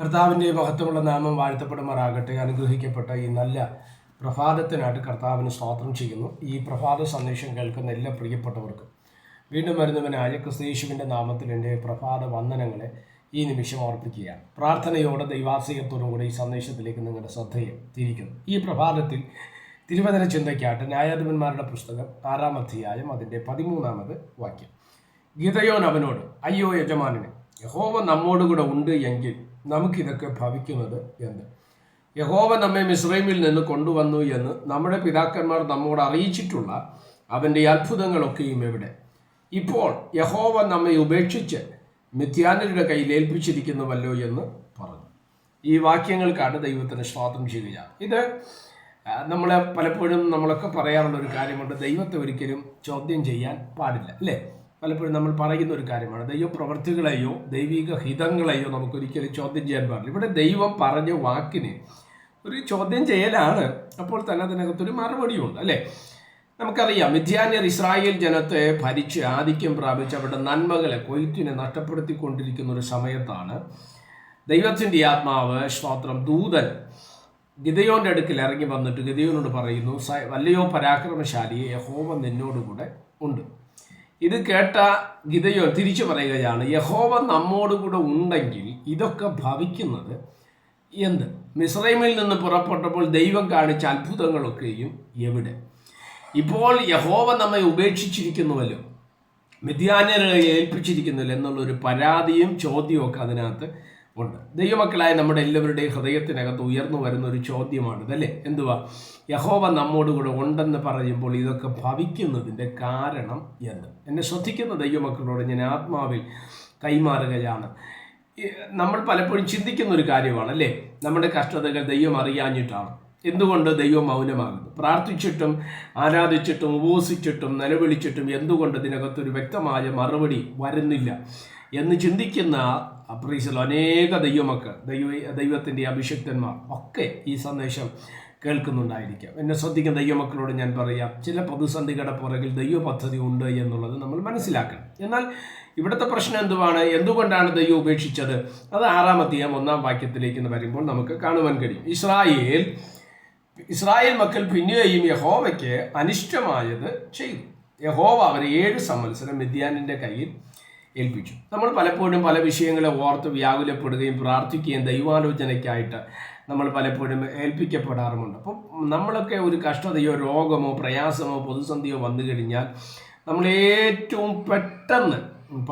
കർത്താവിന്റെ മഹത്വമുള്ള നാമം വാഴ്ത്തപ്പെടുമാറാകട്ടെ. അനുഗ്രഹിക്കപ്പെട്ട ഈ നല്ല പ്രഭാതത്തിനായിട്ട് കർത്താവിന് സ്വാത്രം ചെയ്യുന്നു. ഈ പ്രഭാത സന്ദേശം കേൾക്കുന്ന എല്ലാ പ്രിയപ്പെട്ടവർക്കും. വീണ്ടും വരുന്നവനായ ക്രിസ്തീശുവിന്റെ നാമത്തിൽ എന്റെ പ്രഭാത വന്ദനങ്ങളെ ഈ നിമിഷം ഓർപ്പിക്കുകയാണ്. പ്രാർത്ഥനയോടെ ദൈവാസികത്തോടും കൂടെ ഈ സന്ദേശത്തിലേക്ക് നിങ്ങളുടെ ശ്രദ്ധയെ തിരിക്കുന്നു. ഈ പ്രഭാതത്തിൽ തിരുവചന ചിന്തയ്ക്കായിട്ട് ന്യായാധിപന്മാരുടെ പുസ്തകം ആറാം അധ്യായം അതിന്റെ പതിമൂന്നാമത് വാക്യം. ഗീതയോൻ അവനോട് അയ്യോ യജമാനനെ യഹോവ നമ്മോടുകൂടെ ഉണ്ട് എങ്കിൽ നമുക്കിതൊക്കെ ഭവിക്കുന്നത് എന്ന് യഹോവ നമ്മെ മിസ്രൈമിൽ നിന്ന് കൊണ്ടുവന്നു എന്ന് നമ്മുടെ പിതാക്കന്മാർ നമ്മോട് അറിയിച്ചിട്ടുള്ള അവന്റെ അത്ഭുതങ്ങളൊക്കെയും എവിടെ? ഇപ്പോൾ യഹോവ നമ്മെ ഉപേക്ഷിച്ച് മിഥ്യാനരുടെ കയ്യിൽ ഏൽപ്പിച്ചിരിക്കുന്നുവല്ലോ എന്ന് പറഞ്ഞു. ഈ വാക്യങ്ങൾക്കാണ് ദൈവത്തിന് സ്വാതന്ത്ര്യം ചെയ്യുക. ഇത് നമ്മളെ പലപ്പോഴും നമ്മളൊക്കെ പറയാറുള്ള ഒരു കാര്യമുണ്ട്. ദൈവത്തെ ഒരിക്കലും ചോദ്യം ചെയ്യാൻ പാടില്ല അല്ലേ? പലപ്പോഴും നമ്മൾ പറയുന്ന ഒരു കാര്യമാണ് ദൈവ പ്രവൃത്തികളെയോ ദൈവിക ഹിതങ്ങളെയോ നമുക്കൊരിക്കലും ചോദ്യം ചെയ്യാൻ പാടില്ല. ഇവിടെ ദൈവം പറഞ്ഞ വാക്കിന് ഒരു ചോദ്യം ചെയ്യലാണ് അപ്പോൾ തന്നെ അതിനകത്തൊരു മറുപടിയുണ്ട് അല്ലേ? നമുക്കറിയാം മിഥ്യാന്യർ ഇസ്രായേൽ ജനത്തെ ഭരിച്ച് ആധിക്യം പ്രാപിച്ച് അവരുടെ നന്മകളെ കൊയ്ത്തിനെ നഷ്ടപ്പെടുത്തിക്കൊണ്ടിരിക്കുന്ന ഒരു സമയത്താണ് ദൈവത്തിന്റെ ആത്മാവ് സ്തോത്രം ദൂതൻ ഗിതയോന്റെ അടുക്കൽ ഇറങ്ങി വന്നിട്ട് ഗിതയോനോട് പറയുന്നു "സ- വല്ലയോ പരാക്രമശാലിയെ യഹോവ നിന്നോടുകൂടെ ഉണ്ട്. ഇത് കേട്ട ഗിതയോൻ തിരിച്ചു പറയുകയാണ് യഹോവ നമ്മോടുകൂടെ ഉണ്ടെങ്കിൽ ഇതൊക്കെ ഭവിക്കുന്നത് എന്ത്? മിസ്രൈമിൽ നിന്ന് പുറപ്പെട്ടപ്പോൾ ദൈവം കാണിച്ച അത്ഭുതങ്ങളൊക്കെയും എവിടെ? ഇപ്പോൾ യഹോവ നമ്മെ ഉപേക്ഷിച്ചിരിക്കുന്നുവല്ലോ. മിഥ്യാനെ ഏൽപ്പിച്ചിരിക്കുന്നില്ല എന്നുള്ളൊരു പരാതിയും ചോദ്യവും ഒക്കെ അതിനകത്ത് ഉണ്ട്. ദൈവമക്കളായ നമ്മുടെ എല്ലാവരുടെയും ഹൃദയത്തിനകത്ത് ഉയർന്നു വരുന്ന ഒരു ചോദ്യമാണിത് അല്ലേ? എന്തുവാ? യഹോവ നമ്മോടുകൂടെ ഉണ്ടെന്ന് പറയുമ്പോൾ ഇതൊക്കെ ഭവിക്കുന്നതിന്റെ കാരണം എന്ത്? എന്നെ ശ്രദ്ധിക്കുന്ന ദൈവമക്കളോട് ഞാൻ ആത്മാവിൽ കൈമാറുകയാണ്. നമ്മൾ പലപ്പോഴും ചിന്തിക്കുന്ന ഒരു കാര്യമാണ് അല്ലേ? നമ്മുടെ കഷ്ടതകൾ ദൈവം അറിയാഞ്ഞിട്ടാണ്. എന്തുകൊണ്ട് ദൈവം മൗനമാകുന്നു? പ്രാർത്ഥിച്ചിട്ടും ആരാധിച്ചിട്ടും ഉപവസിച്ചിട്ടും നിലവിളിച്ചിട്ടും എന്തുകൊണ്ട് ഇതിനകത്തൊരു വ്യക്തമായ മറുപടി വരുന്നില്ല? എന്ന് ചിന്തിക്കുന്ന പ്രീസൽ അനേക ദൈവമക്കൾ ദൈവ ദൈവത്തിന്റെ അഭിഷക്തന്മാർ ഒക്കെ ഈ സന്ദേശം കേൾക്കുന്നുണ്ടായിരിക്കാം. എന്നെ ശ്രദ്ധിക്കുന്ന ദൈവമക്കളോട് ഞാൻ പറയാം ചില പ്രതിസന്ധികളുടെ പുറകിൽ ദൈവ പദ്ധതി ഉണ്ട് എന്നുള്ളത് നമ്മൾ മനസ്സിലാക്കണം. എന്നാൽ ഇവിടുത്തെ പ്രശ്നം എന്തുവാണ്? എന്തുകൊണ്ടാണ് ദൈവം ഉപേക്ഷിച്ചത്? അത് ആറാമത്തെയും ഒന്നാം വാക്യത്തിലേക്ക് വരുമ്പോൾ നമുക്ക് കാണുവാൻ കഴിയും. ഇസ്രായേൽ ഇസ്രായേൽ മക്കൾ പിന്നെയും യഹോവയ്ക്ക് അനിഷ്ടമായത് ചെയ്തു. യഹോവ അവരെ ഏഴ് സംവത്സരം മിദ്യാനിന്റെ കയ്യിൽ ഏൽപ്പിച്ചു. നമ്മൾ പലപ്പോഴും പല വിഷയങ്ങളെ ഓർത്ത് വ്യാകുലപ്പെടുകയും പ്രാർത്ഥിക്കുകയും ദൈവാലോചനയ്ക്കായിട്ട് നമ്മൾ പലപ്പോഴും ഏൽപ്പിക്കപ്പെടാറുമുണ്ട്. അപ്പം നമ്മളൊക്കെ ഒരു കഷ്ടതയോ രോഗമോ പ്രയാസമോ പ്രതിസന്ധിയോ വന്നു കഴിഞ്ഞാൽ നമ്മൾ ഏറ്റവും പെട്ടെന്ന്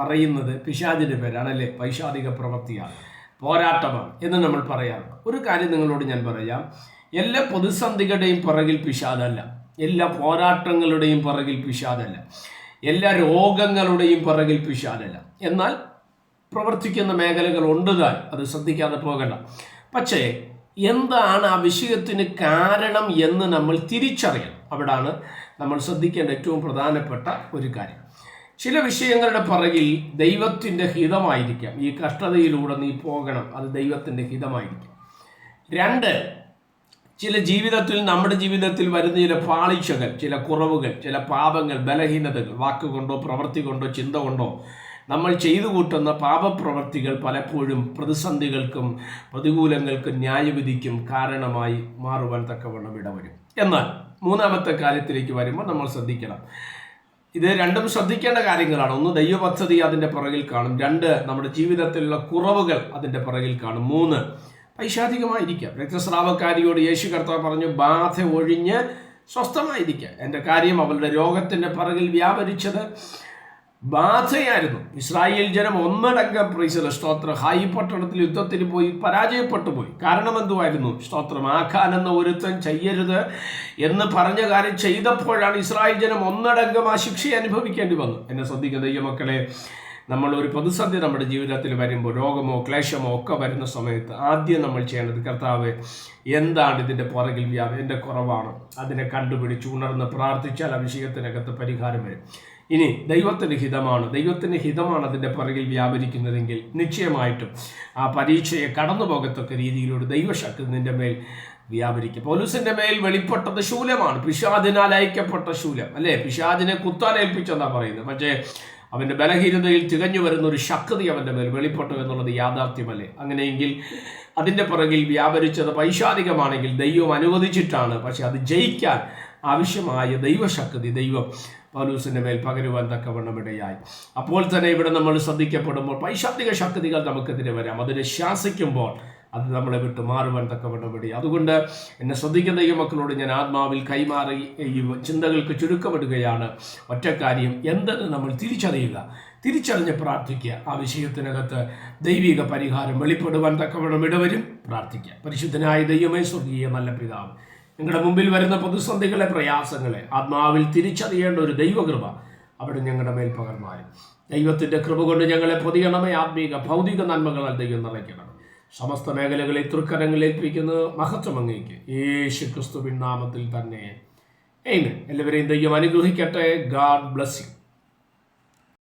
പറയുന്നത് പിശാചിന്റെ പേരാണ് അല്ലേ? പൈശാചിക പ്രവൃത്തിയാണ് പോരാട്ടമാണ് എന്ന് നമ്മൾ പറയാറുണ്ട്. ഒരു കാര്യം നിങ്ങളോട് ഞാൻ പറയാം. എല്ലാ പ്രതിസന്ധികളുടെയും പിറകിൽ പിശാദല്ല എല്ലാ പോരാട്ടങ്ങളുടെയും പിറകിൽ പിശാദല്ല എല്ലാ രോഗങ്ങളുടെയും പിറകിൽ പിശാദല്ല എന്നാൽ പ്രവർത്തിക്കുന്ന മേഖലകൾ ഉണ്ട് താൻ അത് ശ്രദ്ധിക്കാതെ പോകണ്ട. പക്ഷേ എന്താണ് ആ വിഷയത്തിന് കാരണം എന്ന് നമ്മൾ തിരിച്ചറിയണം. അവിടാണ് നമ്മൾ ശ്രദ്ധിക്കേണ്ട ഏറ്റവും പ്രധാനപ്പെട്ട ഒരു കാര്യം. ചില വിഷയങ്ങളുടെ പുറകിൽ ദൈവത്തിന്റെ ഹിതമായിരിക്കാം. ഈ കഷ്ടതയിലൂടെ നീ പോകണം. അത് ദൈവത്തിന്റെ ഹിതമായിരിക്കാം. രണ്ട് ചില ജീവിതത്തിൽ നമ്മുടെ ജീവിതത്തിൽ വരുന്ന ചില പാളിച്ചകൾ ചില കുറവുകൾ ചില പാപങ്ങൾ ബലഹീനതകൾ വാക്കുകൊണ്ടോ പ്രവൃത്തി കൊണ്ടോ ചിന്ത കൊണ്ടോ നമ്മൾ ചെയ്തു കൂട്ടുന്ന പാപപ്രവർത്തികൾ പലപ്പോഴും പ്രതിസന്ധികൾക്കും പ്രതികൂലങ്ങൾക്കും ന്യായവിധിക്കും കാരണമായി മാറുവാൻ തക്കവണ്ണം ഇടവരും. എന്നാൽ മൂന്നാമത്തെ കാര്യത്തിലേക്ക് വരുമ്പോൾ നമ്മൾ ശ്രദ്ധിക്കണം. ഇത് രണ്ടും ശ്രദ്ധിക്കേണ്ട കാര്യങ്ങളാണ്. ഒന്ന് ദൈവപദ്ധതി അതിന്റെ പുറകിൽ കാണും. രണ്ട് നമ്മുടെ ജീവിതത്തിലുള്ള കുറവുകൾ അതിന്റെ പുറകിൽ കാണും. മൂന്ന് പൈശാധികമായിരിക്കാം. രക്തസ്രാവക്കാരിയോട് യേശു കർത്താവ് പറഞ്ഞു ബാധ ഒഴിഞ്ഞ് സ്വസ്ഥമായിരിക്കുക എന്റെ കാര്യം അവളുടെ രോഗത്തിന്റെ പിറകിൽ വ്യാപരിച്ചത് ബാധയായിരുന്നു. ഇസ്രായേൽ ജനം ഒന്നടങ്കം പ്രീസിലെ സ്തോത്രം. ഹായി പട്ടണത്തിൽ യുദ്ധത്തിന് പോയി പരാജയപ്പെട്ടു പോയി. കാരണം എന്തുമായിരുന്നു സ്തോത്രം. ആഖാൻ എന്ന ഒരുത്തൻ ചെയ്യരുത് എന്ന് പറഞ്ഞ കാര്യം ചെയ്തപ്പോഴാണ് ഇസ്രായേൽ ജനം ഒന്നടങ്കം ആ ശിക്ഷ അനുഭവിക്കേണ്ടി വന്നു. എന്നെ ശ്രദ്ധിക്കുന്ന ഈ മക്കളെ നമ്മൾ ഒരു പ്രതിസന്ധി നമ്മുടെ ജീവിതത്തിൽ വരുമ്പോൾ രോഗമോ ക്ലേശമോ ഒക്കെ വരുന്ന സമയത്ത് ആദ്യം നമ്മൾ ചെയ്യേണ്ടത് കർത്താവ് എന്താണ് ഇതിന്റെ പുറകിൽ വ്യാപ എന്റെ കുറവാണ്. അതിനെ കണ്ടുപിടിച്ച് ഉണർന്ന് പ്രാർത്ഥിച്ചാൽ ആ വിഷയത്തിനകത്ത് പരിഹാരം വരും. ഇനി ദൈവത്തിന്റെ ഹിതമാണ്. ദൈവത്തിന്റെ ഹിതമാണ് അതിന്റെ പുറകിൽ വ്യാപരിക്കുന്നതെങ്കിൽ നിശ്ചയമായിട്ടും ആ പരീക്ഷയെ കടന്നു പോകത്തക്ക രീതിയിലൂടെ ദൈവശക്തി നിന്റെ മേൽ വ്യാപരിക്കും. പോലീസിന്റെ മേൽ വെളിപ്പെട്ടത് ശൂലമാണ്. പിശാദിനാൽ അയക്കപ്പെട്ട ശൂലം. അല്ലേ? പിശാദിനെ കുത്താൻ ഏൽപ്പിച്ചെന്നാ പറയുന്നത്. പക്ഷേ അവന്റെ ബലഹീനതയിൽ തികഞ്ഞു വരുന്ന ഒരു ശക്തി അവന്റെ മേൽ വെളിപ്പെട്ടു എന്നുള്ളത് യാഥാർത്ഥ്യമല്ലേ? അങ്ങനെയെങ്കിൽ അതിന്റെ പുറകിൽ വ്യാപരിച്ചത് പൈശാരികമാണെങ്കിൽ ദൈവം അനുവദിച്ചിട്ടാണ്. പക്ഷെ അത് ജയിക്കാൻ ആവശ്യമായ ദൈവശക്തി ദൈവം പൗലൂസിന്റെ മേൽ പകരുവാൻ തക്കവണ്ണം ഇടയായി. അപ്പോൾ തന്നെ ഇവിടെ നമ്മൾ ശ്രദ്ധിക്കപ്പെടുമ്പോൾ പൈശാന്തിക ശക്തികൾ നമുക്കെതിരെ വരാം. അതിനെ ശാസിക്കുമ്പോൾ അത് നമ്മളെ വിട്ട് മാറുവാൻ തക്കവണ്ണം അതുകൊണ്ട് എന്നെ ശ്രദ്ധിക്കുന്ന ഈ മക്കളോട് ഞാൻ ആത്മാവിൽ കൈമാറി ഈ ചിന്തകൾക്ക് ചുരുക്കമിടുകയാണ്. ഒറ്റക്കാര്യം എന്തെന്ന് നമ്മൾ തിരിച്ചറിയുക. തിരിച്ചറിഞ്ഞ് പ്രാർത്ഥിക്കുക. ആ വിഷയത്തിനകത്ത് ദൈവിക പരിഹാരം വെളിപ്പെടുവാൻ തക്കവണ്ണം ഇടവരും. പ്രാർത്ഥിക്കുക. പരിശുദ്ധനായ ദൈവമേ സ്വർഗീയ നല്ല പിതാവ് നിങ്ങളുടെ മുമ്പിൽ വരുന്ന പ്രതിസന്ധികളെ പ്രയാസങ്ങളെ ആത്മാവിൽ തിരിച്ചറിയേണ്ട ഒരു ദൈവകൃപ അവിടെ ഞങ്ങളുടെ മേൽ പകർന്നാലും. ദൈവത്തിന്റെ കൃപ കൊണ്ട് ഞങ്ങളെ പൊതിയണമേ. ആത്മീക ഭൗതിക നന്മകളാൽ ദൈവം നിറയ്ക്കണം സമസ്ത മേഖലകളെ തൃക്കരങ്ങളിൽ ഏൽപ്പിക്കുന്നത് മഹത്വം അങ്ങേക്ക്. യേശു ക്രിസ്തുവിൻ നാമത്തിൽ തന്നെ. ഏമൻ എല്ലാവരെയും ദൈവം അനുഗ്രഹിക്കട്ടെ. God bless you